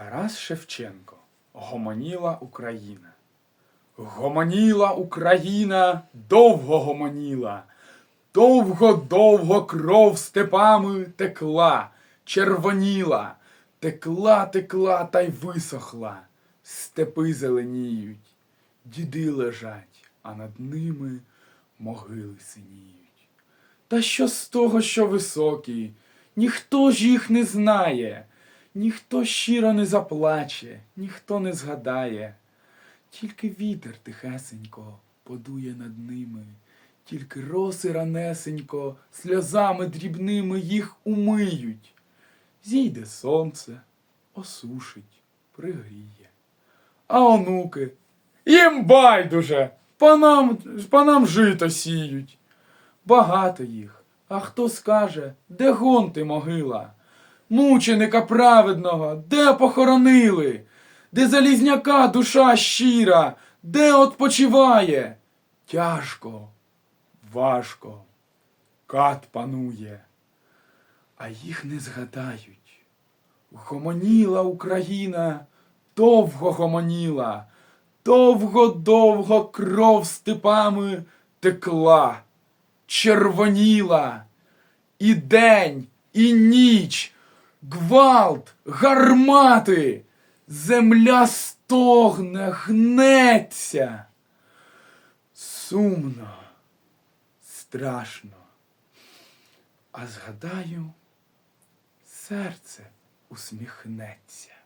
Тарас Шевченко. Гомоніла Україна. Гомоніла Україна, довго гомоніла. Довго-довго кров степами текла, червоніла, текла, текла та й висохла. Степи зеленіють, діди лежать, а над ними могили синіють. Та що з того, що високі, ніхто ж їх не знає, ніхто щиро не заплаче, ніхто не згадає. Тільки вітер тихесенько подує над ними, тільки роси ранесенько сльозами дрібними їх умиють. Зійде сонце, осушить, пригріє. А онуки їм байдуже, панам, панам жито сіють. Багато їх. А хто скаже, де гонти могила? Мученика праведного, де похоронили? Де залізняка душа щира, де отпочиває? Тяжко, важко, кат панує, а їх не згадають. Гомоніла Україна, довго гомоніла, довго-довго кров степами текла, червоніла, і день, і ніч, гвалт, гармати, земля стогне, гнеться. Сумно, страшно. А згадаю, серце усміхнеться.